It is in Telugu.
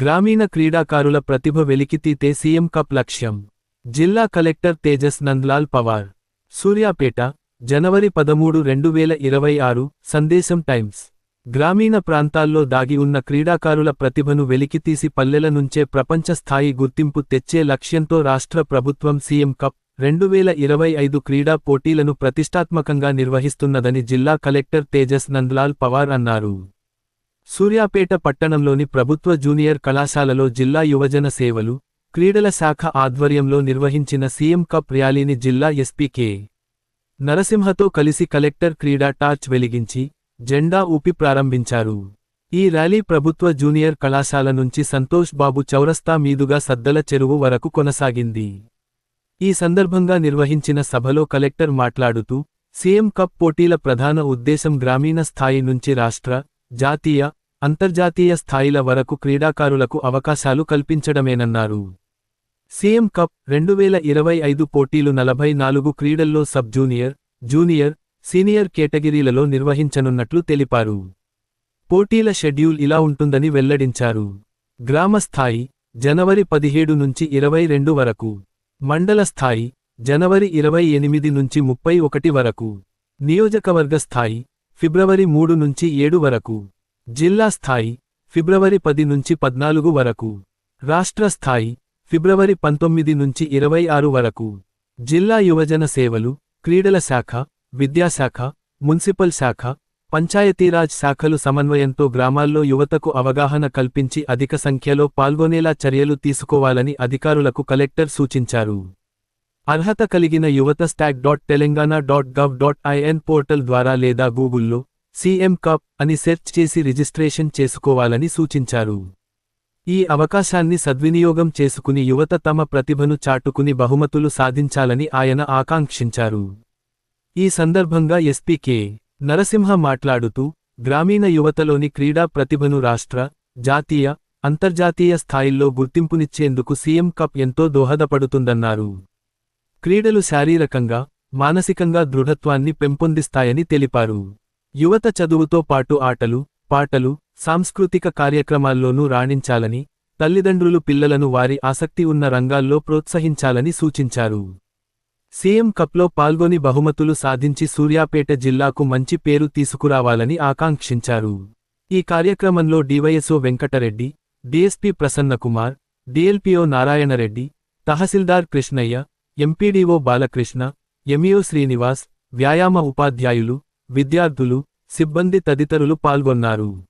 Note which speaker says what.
Speaker 1: గ్రామీణ క్రీడాకారుల ప్రతిభ వెలికితీతే సీఎం కప్ లక్ష్యం. జిల్లా కలెక్టర్ తేజస్ నంద్లాల్ పవార్. సూర్యాపేట జనవరి పదమూడు రెండు వేల ఇరవై ఆరు సందేశం టైమ్స్. గ్రామీణ ప్రాంతాల్లో దాగి ఉన్న క్రీడాకారుల ప్రతిభను వెలికితీసి పల్లెల నుంచే ప్రపంచ స్థాయి గుర్తింపు తెచ్చే లక్ష్యంతో రాష్ట్ర ప్రభుత్వం సీఎం కప్ రెండు వేల ఇరవై ఐదు క్రీడా పోటీలను ప్రతిష్టాత్మకంగా నిర్వహిస్తున్నదని జిల్లా కలెక్టర్ తేజస్ నంద్లాల్ పవార్ అన్నారు. సూర్యాపేట పట్టణంలోని ప్రభుత్వ జూనియర్ కళాశాలలో జిల్లా యువజన సేవలు క్రీడల శాఖ ఆధ్వర్యంలో నిర్వహించిన సీఎం కప్ ర్యాలీని జిల్లా ఎస్పీ కె. నరసింహతో కలిసి కలెక్టర్ క్రీడా టార్చ్ వెలిగించి జెండా ఊపి ప్రారంభించారు. ఈ ర్యాలీ ప్రభుత్వ జూనియర్ కళాశాల నుంచి సంతోష్ బాబు చౌరస్తా మీదుగా సద్దల చెరువు వరకు కొనసాగింది. ఈ సందర్భంగా నిర్వహించిన సభలో కలెక్టర్ మాట్లాడుతూ సీఎం కప్ పోటీల ప్రధాన ఉద్దేశం గ్రామీణ స్థాయి నుంచి రాష్ట్ర జాతీయ అంతర్జాతీయ స్థాయిల వరకు క్రీడాకారులకు అవకాశాలు కల్పించడమేనన్నారు. సీఎం కప్ రెండు వేల ఇరవై ఐదు పోటీలు నలభై నాలుగు క్రీడల్లో సబ్ జూనియర్ జూనియర్ సీనియర్ కేటగిరీలలో నిర్వహించనున్నట్లు తెలిపారు. పోటీల షెడ్యూల్ ఇలా ఉంటుందని వెల్లడించారు. గ్రామ స్థాయి జనవరి పదిహేడు నుంచి ఇరవై రెండు వరకు. మండల స్థాయి జనవరి ఇరవై ఎనిమిది నుంచి ముప్పై ఒకటి వరకు. నియోజకవర్గ స్థాయి ఫిబ్రవరి మూడు నుంచి ఏడు వరకు. జిల్లా స్థాయి ఫిబ్రవరి పది నుంచి పద్నాలుగు వరకు. రాష్ట్ర స్థాయి ఫిబ్రవరి పంతొమ్మిది నుంచి ఇరవై ఆరు వరకు. జిల్లా యువజన సేవలు క్రీడల శాఖ విద్యాశాఖ మున్సిపల్ శాఖ పంచాయతీరాజ్ శాఖలు సమన్వయంతో గ్రామాల్లో యువతకు అవగాహన కల్పించి అధిక సంఖ్యలో పాల్గొనేలా చర్యలు తీసుకోవాలని అధికారులకు కలెక్టర్ సూచించారు. అర్హత కలిగిన యువత stock dot Telangana dot gov dot IN portal ద్వారా లేదా గూగుల్లో సీఎం కప్ అని సెర్చ్ చేసి రిజిస్ట్రేషన్ చేసుకోవాలని సూచించారు. ఈ అవకాశాన్ని సద్వినియోగం చేసుకుని యువత తమ ప్రతిభను చాటుకుని బహుమతులు సాధించాలని ఆయన ఆకాంక్షించారు. ఈ సందర్భంగా ఎస్పీకే నరసింహ మాట్లాడుతూ గ్రామీణ యువతలోని క్రీడా ప్రతిభను రాష్ట్ర జాతీయ అంతర్జాతీయ స్థాయిల్లో గుర్తింపునిచ్చేందుకు సీఎం కప్ ఎంతో దోహదపడుతుందన్నారు. క్రీడలు శారీరకంగా మానసికంగా దృఢత్వాన్ని పెంపొందిస్తాయని తెలిపారు. యువత చదువుతో పాటు ఆటలు పాటలు సాంస్కృతిక కార్యక్రమాల్లోనూ రాణించాలని తల్లిదండ్రులు పిల్లలను వారి ఆసక్తి ఉన్న రంగాల్లో ప్రోత్సహించాలని సూచించారు. సీఎం కప్లో పాల్గొని బహుమతులు సాధించి సూర్యాపేట జిల్లాకు మంచి పేరు తీసుకురావాలని ఆకాంక్షించారు. ఈ కార్యక్రమంలో DYSO Venkatareddy DSP Prasannakumar DLPO Narayanareddy తహసీల్దార్ కృష్ణయ్య ఎంపీడీఓ బాలకృష్ణ ఎంఈఓ శ్రీనివాస్ వ్యాయామ ఉపాధ్యాయులు విద్యార్థులు సిబ్బంది తదితరులు పాల్గొన్నారు.